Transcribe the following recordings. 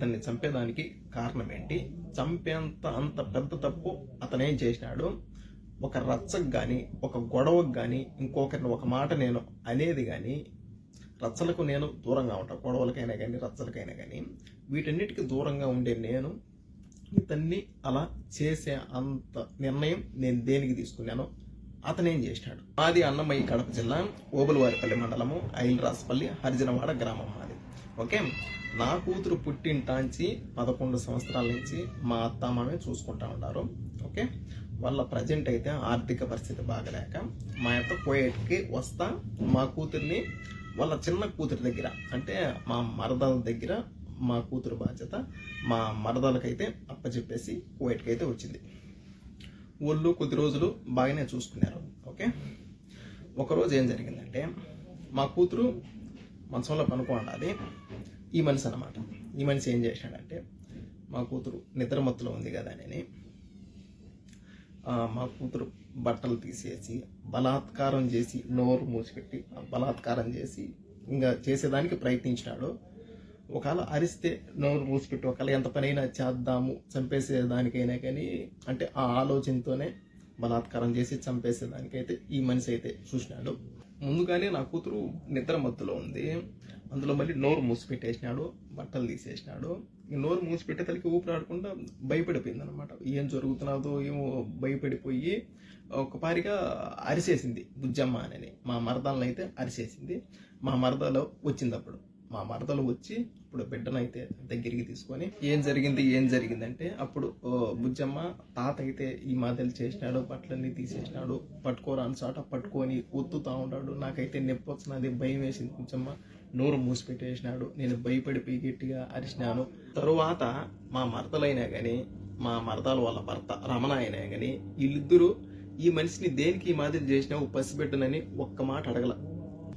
ఇతన్ని చంపేదానికి కారణం ఏంటి చంపేంత అంత పెద్ద తప్పు అతనేం చేసినాడు. ఒక రచ్చకు కానీ ఒక గొడవకు కానీ ఇంకొకరిని ఒక మాట నేను అనేది కానీ రచ్చలకు నేను దూరంగా ఉంటాను గొడవలకైనా కానీ రచ్చలకైనా కానీ వీటన్నిటికీ దూరంగా ఉండే నేను ఇతన్ని అలా చేసే అంత నిర్ణయం నేను దేనికి తీసుకున్నాను అతనేం చేసినాడు. మాది అన్నమయ్య కడప జిల్లా ఓబులవారిపల్లి మండలము ఐలరాజపల్లి హరిజనవాడ గ్రామం మాది. ఓకే? నా కూతురు పుట్టింటాంచి పదకొండు సంవత్సరాల నుంచి మా అత్త మామే చూసుకుంటా ఉన్నారు. ఓకే? వాళ్ళ ప్రజెంట్ అయితే ఆర్థిక పరిస్థితి బాగలేక మా యొక్క కోయేట్కి వస్తా. మా కూతుర్ని వాళ్ళ చిన్న కూతురి దగ్గర అంటే మా మరదల దగ్గర మా కూతురు బాధ్యత మా మరదలకైతే అప్పచెప్పేసి కువైట్కి అయితే వచ్చింది. వాళ్ళు కొద్ది రోజులు బాగానే చూసుకున్నారు. ఓకే? ఒకరోజు ఏం జరిగిందంటే మా కూతురు మనసులో పనుకోండాలి. ఈ మనిషి అన్నమాట. ఈ మనిషి ఏం చేశాడంటే మా కూతురు నిద్రమత్తులో ఉంది కదా అని మా కూతురు బట్టలు తీసేసి బలాత్కారం చేసి నోరు మూసిపెట్టి బలాత్కారం చేసి ఇంకా చేసేదానికి ప్రయత్నించినాడు. ఒకవేళ అరిస్తే నోరు మూసిపెట్టి ఒకవేళ ఎంత పనైనా చేద్దాము చంపేసేదానికైనా కానీ అంటే ఆ ఆలోచనతోనే బలాత్కారం చేసి చంపేసేదానికైతే ఈ మనిషి అయితే చూసినాడు. ముందుగానే నా కూతురు నిద్ర మత్తులో ఉంది. అందులో మళ్ళీ నోరు మూసిపెట్టేసినాడు బట్టలు తీసేసినాడు. నోరు మూసిపెట్టేసరికి ఊపిరాడకుండా భయపడిపోయింది అనమాట ఏం జరుగుతున్నదో ఏమో భయపడిపోయి ఒకపారిగా అరిసేసింది బుజ్జమ్మ అని మా మరదలను అయితే అరిసేసింది. మా మరదలో వచ్చింది అప్పుడు. మా మరదలు వచ్చి ఇప్పుడు బిడ్డనైతే దగ్గరికి తీసుకొని ఏం జరిగింది ఏం జరిగిందంటే అప్పుడు ఓ, బుజ్జమ్మ తాత అయితే ఈ మాదిరి చేసినాడు బట్టలన్నీ తీసేసినాడు పట్టుకోరాని చాట పట్టుకొని ఒత్తుతా ఉన్నాడు. నాకైతే నొప్పి వచ్చినది భయం వేసింది బుజ్జమ్మ. నోరు మూసిపెట్టేసినాడు నేను భయపడిపోయి గట్టిగా అరిచినాను. తరువాత మా మరదలైనా కానీ మా మరదల వాళ్ళ భర్త రమణ అయినా కానీ వీళ్ళిద్దరూ ఈ మనిషిని దేనికి ఈ మాదిరి చేసినావు పసిబిడ్డనని ఒక్క మాట అడగల.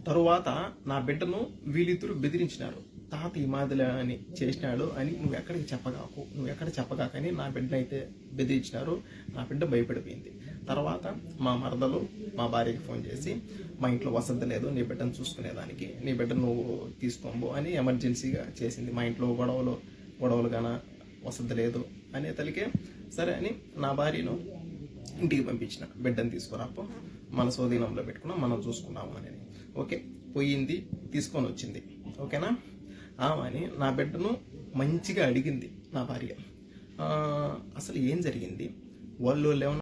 తరువాత నా బిడ్డను వీళ్ళిద్దరు బెదిరించినారు. తాత ఈ మాదిరి అని చేసినాడు అని నువ్వు ఎక్కడికి చెప్పగాకు నువ్వు ఎక్కడ చెప్పగాకని నా బిడ్డను అయితే బెదిరించినారు. నా బిడ్డ భయపడిపోయింది. తర్వాత మా మరదలు మా భార్యకి ఫోన్ చేసి మా ఇంట్లో వసతి లేదు నీ బిడ్డను చూసుకునేదానికి నీ బిడ్డ నువ్వు తీసుకోబో అని ఎమర్జెన్సీగా చేసింది. మా ఇంట్లో గొడవలు గొడవలు గాన వసతి లేదు అనే తలికే సరే అని నా భార్యను ఇంటికి పంపించిన. బిడ్డను తీసుకురాపో మన స్వాధీనంలో పెట్టుకున్నాం మనం చూసుకున్నాము అని. ఓకే పోయింది తీసుకొని వచ్చింది. ఓకేనా? ఆమెని నా బిడ్డను మంచిగా అడిగింది నా భార్య. అసలు ఏం జరిగింది? వాళ్ళు ఏమన్నా